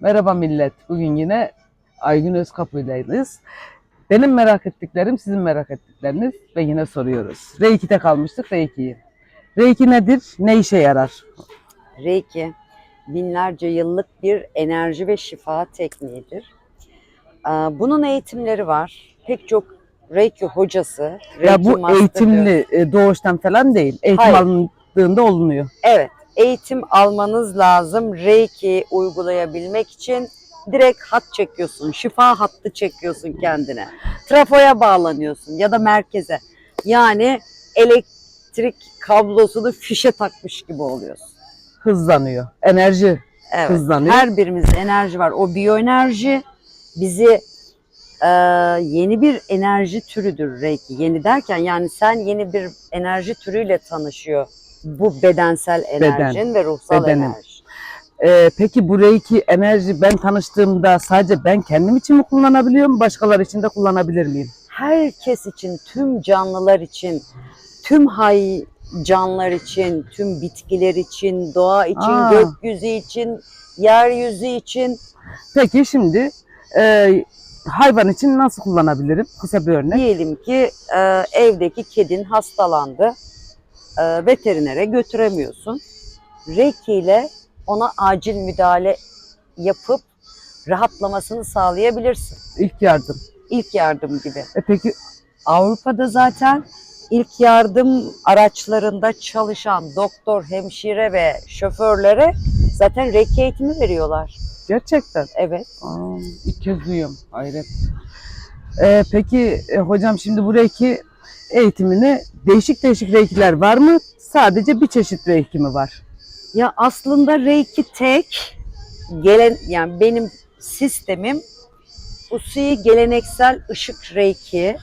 Merhaba millet. Bugün yine Aygün Özkapı'ydayız. Benim merak ettiklerim sizin merak ettikleriniz ve yine soruyoruz. Reiki'de kalmıştık Reiki'yi. Reiki nedir? Ne işe yarar? Reiki binlerce yıllık bir enerji ve şifa tekniğidir. Bunun eğitimleri var. Pek çok Reiki hocası, Reiki ya bu eğitimli e, doğuştan falan değil. Eğitim Hayır. alındığında olunuyor. Evet, eğitim almanız lazım. Reiki uygulayabilmek için direkt hat çekiyorsun, şifa hattı çekiyorsun kendine. Trafoya bağlanıyorsun ya da merkeze. Yani elektrik kablosunu fişe takmış gibi oluyorsun. Hızlanıyor. Enerji Evet. hızlanıyor. Her birimizde enerji var. O biyoenerji bizi e, yeni bir enerji türüdür Reiki. Yeni derken yani sen yeni bir enerji türüyle tanışıyor. Bu bedensel enerjin ve ruhsal bedenim. enerji. Ee, peki bu Reiki enerji ben tanıştığımda sadece ben kendim için mi kullanabiliyorum? Başkaları için de kullanabilir miyim? Herkes için, tüm canlılar için, tüm hay canlılar için, tüm bitkiler için, doğa için, Aa. gökyüzü için, yeryüzü için Peki şimdi e, hayvan için nasıl kullanabilirim? Kısa bir örnek. Diyelim ki e, evdeki kedin hastalandı. E, veterinere götüremiyorsun. Reiki ile ona acil müdahale yapıp rahatlamasını sağlayabilirsin. İlk yardım. İlk yardım gibi. E peki Avrupa'da zaten ilk yardım araçlarında çalışan doktor, hemşire ve şoförlere zaten Reiki eğitimi veriyorlar. gerçekten Evet. Aa, ilk kez duyuyorum. Hayret. E, peki e, hocam şimdi bu Reiki eğitimini değişik değişik Reiki'ler var mı? Sadece bir çeşit Reiki mi var? Ya aslında Reiki tek gelen yani benim sistemim usuyi geleneksel ışık Reiki.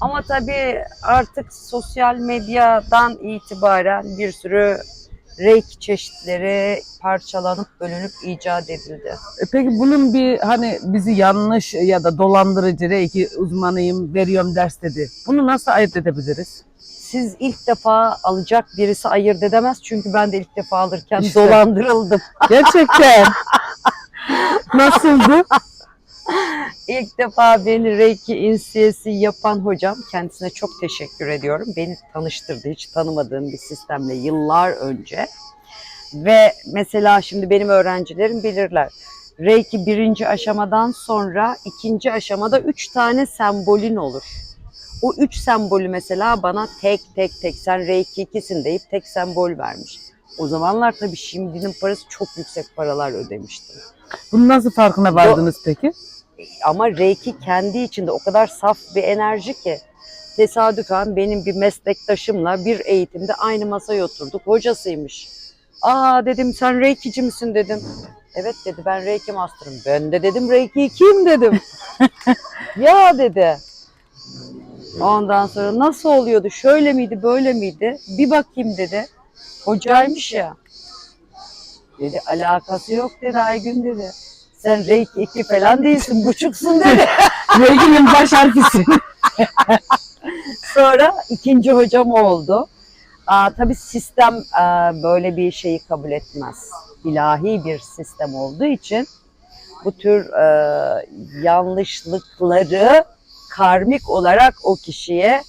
Ama tabii artık sosyal medyadan itibaren bir sürü Reiki çeşitleri parçalanıp bölünüp icat edildi. E peki bunun bir hani bizi yanlış ya da dolandırıcı Reiki uzmanıyım veriyorum ders dedi. Bunu nasıl ayırt edebiliriz? Siz ilk defa alacak birisi ayırt edemez çünkü ben de ilk defa alırken İşte. dolandırıldım. Gerçekten. Nasıldı? İlk defa beni Reiki insiyesi yapan hocam kendisine çok teşekkür ediyorum. Beni tanıştırdı hiç tanımadığım bir sistemle yıllar önce. Ve mesela şimdi benim öğrencilerim bilirler. Reiki birinci aşamadan sonra ikinci aşamada üç tane sembolün olur. O üç sembolü mesela bana tek tek tek sen Reiki ikisin deyip tek sembol vermiş. O zamanlar tabii şimdinin parası çok yüksek paralar ödemiştim. Bunun nasıl farkına vardınız peki? Ama Reiki kendi içinde o kadar saf bir enerji ki tesadüfen benim bir meslektaşımla bir eğitimde aynı masaya oturduk. Hocasıymış. Aa dedim sen Reiki'ci misin dedim. Evet dedi ben Reiki master'ım. Ben de dedim Reiki kim dedim. ya dedi. Ondan sonra nasıl oluyordu? Şöyle miydi, böyle miydi? Bir bakayım dedi. Hocaymış ya. Dedi alakası yok dedi Aygün dedi. Sen Reiki 2 falan değilsin, buçuksun dedi. Reiki'nin baş harfisi. Sonra ikinci hocam oldu. Aa, tabii sistem aa, böyle bir şeyi kabul etmez. İlahi bir sistem olduğu için bu tür e, yanlışlıkları karmik olarak o kişiye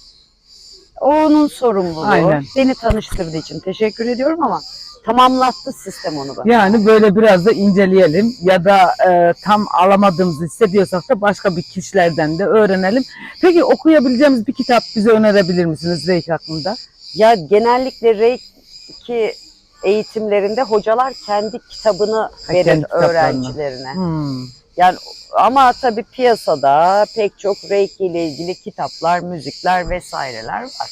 onun sorumluluğu. Aynen. Beni tanıştırdığı için teşekkür ediyorum ama tamamlattı sistem onu bana. Yani böyle biraz da inceleyelim ya da e, tam alamadığımızı hissediyorsak da başka bir kişilerden de öğrenelim. Peki okuyabileceğimiz bir kitap bize önerebilir misiniz Reiki hakkında? Ya genellikle Reiki eğitimlerinde hocalar kendi kitabını verir kendi öğrencilerine. Hmm. Yani ama tabii piyasada pek çok Reiki ile ilgili kitaplar, müzikler vesaireler var.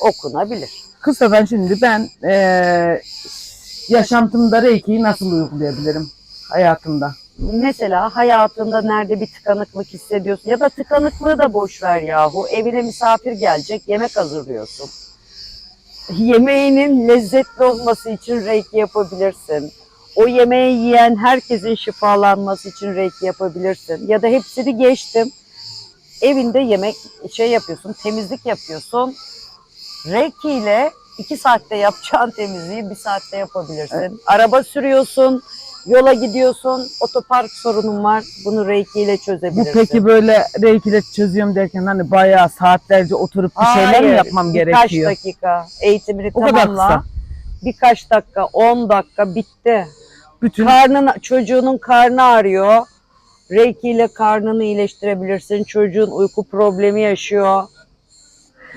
Okunabilir. Kısadan şimdi ben e, yaşantımda Reiki'yi nasıl uygulayabilirim hayatımda? Mesela hayatında nerede bir tıkanıklık hissediyorsun ya da tıkanıklığı da boş ver yahu. Evine misafir gelecek, yemek hazırlıyorsun. Yemeğinin lezzetli olması için reiki yapabilirsin. O yemeği yiyen herkesin şifalanması için reiki yapabilirsin. Ya da hepsini geçtim. Evinde yemek şey yapıyorsun, temizlik yapıyorsun. Reiki ile iki saatte yapacağın temizliği bir saatte yapabilirsin. Araba sürüyorsun, Yola gidiyorsun, otopark sorunun var. Bunu Reiki ile Bu çözebilirsin. peki böyle reiki çözüyorum derken hani bayağı saatlerce oturup bir şeyler mi yapmam birkaç gerekiyor? dakika eğitimini O kadar tamamla. kısa. Birkaç dakika, 10 dakika bitti. Bütün Karnın, çocuğunun karnı ağrıyor. Reiki ile karnını iyileştirebilirsin. Çocuğun uyku problemi yaşıyor.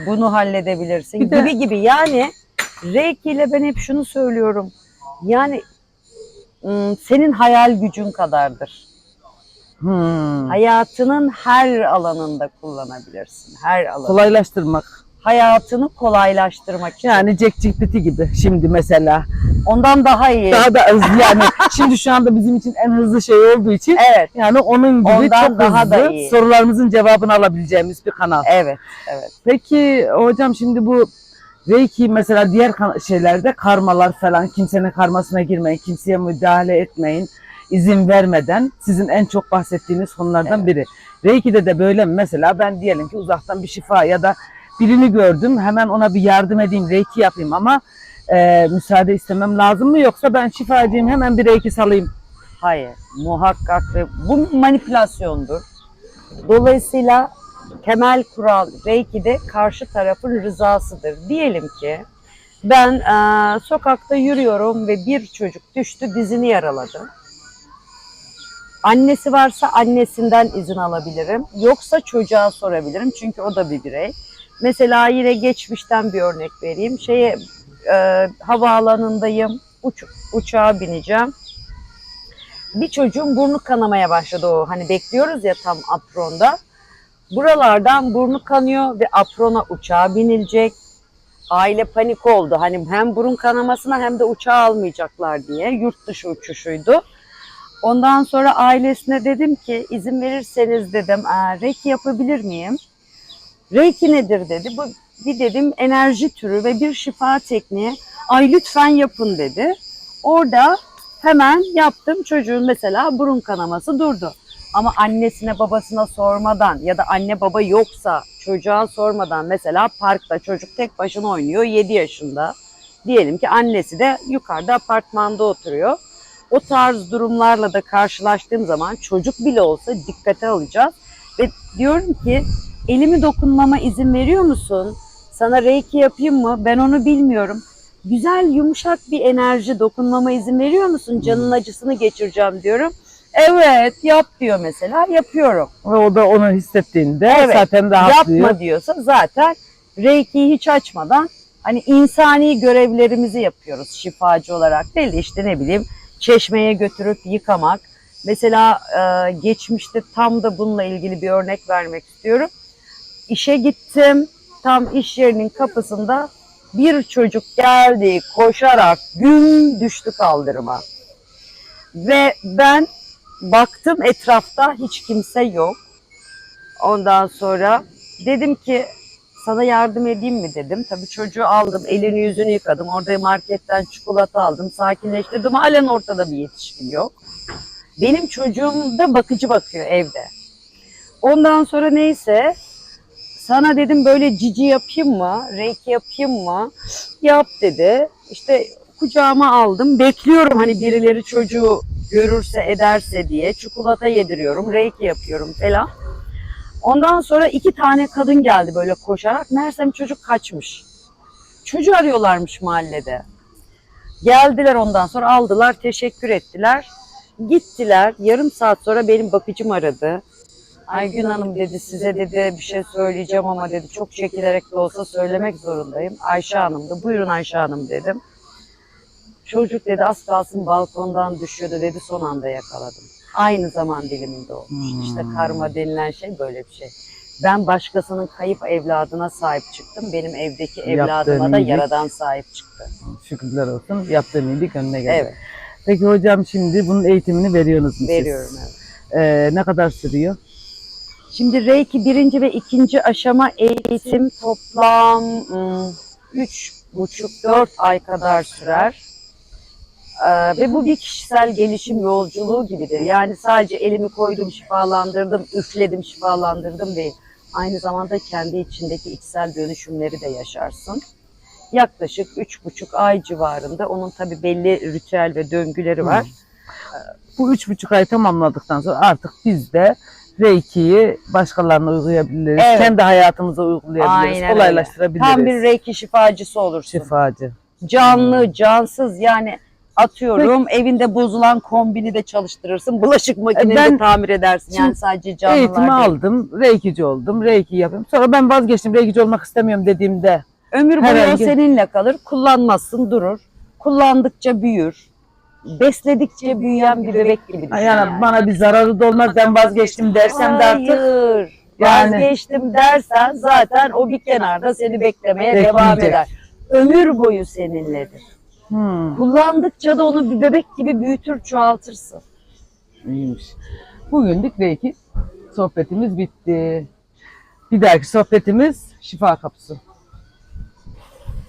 Bunu halledebilirsin. De- gibi gibi. Yani Reiki ile ben hep şunu söylüyorum. Yani ım, senin hayal gücün kadardır. Hmm. Hayatının her alanında kullanabilirsin. Her alan. kolaylaştırmak. Hayatını kolaylaştırmak için. Yani Jack GPT gibi şimdi mesela. Ondan daha iyi. Daha da hızlı yani. şimdi şu anda bizim için en hızlı şey olduğu için Evet, yani onun gibi Ondan çok daha hızlı da iyi. sorularımızın cevabını alabileceğimiz bir kanal. evet, evet. Peki hocam şimdi bu Reiki mesela diğer şeylerde karmalar falan kimsenin karmasına girmeyin, kimseye müdahale etmeyin, izin vermeden sizin en çok bahsettiğiniz konulardan Evet. biri. Reiki'de de böyle mi? Mesela ben diyelim ki uzaktan bir şifa ya da birini gördüm hemen ona bir yardım edeyim, Reiki yapayım ama e, müsaade istemem lazım mı yoksa ben şifacıyım hemen bir Reiki salayım. Hayır, muhakkak ve bu manipülasyondur. Dolayısıyla temel kural Reiki'de karşı tarafın rızasıdır. Diyelim ki ben eee, sokakta yürüyorum ve bir çocuk düştü dizini yaraladı. Annesi varsa annesinden izin alabilirim. Yoksa çocuğa sorabilirim çünkü o da bir birey. Mesela yine geçmişten bir örnek vereyim. Şeye eee havaalanındayım. Uç, uçağa bineceğim bir çocuğun burnu kanamaya başladı o. Hani bekliyoruz ya tam apronda. Buralardan burnu kanıyor ve aprona uçağa binilecek. Aile panik oldu. Hani hem burun kanamasına hem de uçağa almayacaklar diye. Yurt dışı uçuşuydu. Ondan sonra ailesine dedim ki izin verirseniz dedim "Aa, Reiki yapabilir miyim? Reiki nedir dedi. Bu bir dedim enerji türü ve bir şifa tekniği. Ay lütfen yapın dedi. Orada Hemen yaptım çocuğun mesela burun kanaması durdu. Ama annesine babasına sormadan ya da anne baba yoksa çocuğa sormadan mesela parkta çocuk tek başına oynuyor 7 yaşında. Diyelim ki annesi de yukarıda apartmanda oturuyor. O tarz durumlarla da karşılaştığım zaman çocuk bile olsa dikkate alacağız. Ve diyorum ki elimi dokunmama izin veriyor musun? Sana reiki yapayım mı? Ben onu bilmiyorum güzel yumuşak bir enerji dokunmama izin veriyor musun? Canın acısını geçireceğim diyorum. Evet yap diyor mesela yapıyorum. Ve o da onu hissettiğinde Evet, zaten rahatlıyor. Yapma diyorsa zaten Reiki'yi hiç açmadan hani insani görevlerimizi yapıyoruz şifacı olarak değil de işte ne bileyim çeşmeye götürüp yıkamak. Mesela e, geçmişte tam da bununla ilgili bir örnek vermek istiyorum. İşe gittim tam iş yerinin kapısında bir çocuk geldi koşarak güm düştü kaldırıma. Ve ben baktım etrafta hiç kimse yok. Ondan sonra dedim ki sana yardım edeyim mi dedim. Tabii çocuğu aldım, elini yüzünü yıkadım. Orada marketten çikolata aldım, sakinleştirdim. Halen ortada bir yetişkin yok. Benim çocuğum da bakıcı bakıyor evde. Ondan sonra neyse sana dedim böyle cici yapayım mı? Reiki yapayım mı? Yap dedi. İşte kucağıma aldım. Bekliyorum hani birileri çocuğu görürse ederse diye. Çikolata yediriyorum. Reiki yapıyorum falan. Ondan sonra iki tane kadın geldi böyle koşarak. Meğersem çocuk kaçmış. Çocuğu arıyorlarmış mahallede. Geldiler ondan sonra aldılar, teşekkür ettiler. Gittiler. Yarım saat sonra benim bakıcım aradı. Aygün Hanım dedi size dedi bir şey söyleyeceğim ama dedi çok çekilerek de olsa söylemek zorundayım. Ayşe Hanım da buyurun Ayşe Hanım dedim. Çocuk dedi az kalsın balkondan düşüyordu dedi son anda yakaladım. Aynı zaman diliminde olmuş. Hmm. İşte karma denilen şey böyle bir şey. Ben başkasının kayıp evladına sahip çıktım. Benim evdeki evladıma da iyilik. yaradan sahip çıktı. Şükürler olsun. Yaptığın iyilik önüne geldi. Evet Peki hocam şimdi bunun eğitimini veriyorsunuz mu siz? veriyorum evet. Ee, ne kadar sürüyor? Şimdi Reiki birinci ve ikinci aşama eğitim toplam ım, üç buçuk dört ay kadar sürer. Ee, ve bu bir kişisel gelişim yolculuğu gibidir. Yani sadece elimi koydum, şifalandırdım, üfledim, şifalandırdım değil. Aynı zamanda kendi içindeki içsel dönüşümleri de yaşarsın. Yaklaşık üç buçuk ay civarında. Onun tabii belli ritüel ve döngüleri var. Bu üç buçuk ay tamamladıktan sonra artık biz de Reiki'yi başkalarına uygulayabiliriz. Evet. Kendi hayatımıza uygulayabiliriz. Aynen öyle. kolaylaştırabiliriz. Tam bir reiki şifacısı olursun. şifacı. Canlı, cansız yani atıyorum evinde bozulan kombini de çalıştırırsın. Bulaşık makineni ben- de tamir edersin. Yani sadece canlılar Eğitimi değil. aldım. Reikici oldum. Reiki yapıyorum. Sonra ben vazgeçtim. Reikici olmak istemiyorum dediğimde Ömür boyu Herhangi- seninle kalır. Kullanmazsın durur. Kullandıkça büyür. Besledikçe büyüyen bir bebek gibi düşün. yani bana bir zararı da olmaz. Ben vazgeçtim dersem de artık Hayır. Yani- Vazgeçtim dersen zaten o bir kenarda seni beklemeye devam Bekleyecek. eder. Ömür boyu seninledir. hmm, Kullandıkça da onu bir bebek gibi büyütür, çoğaltırsın. iyiymiş. Bugünlük Reiki sohbetimiz bitti. Bir dahaki sohbetimiz şifa kapısı.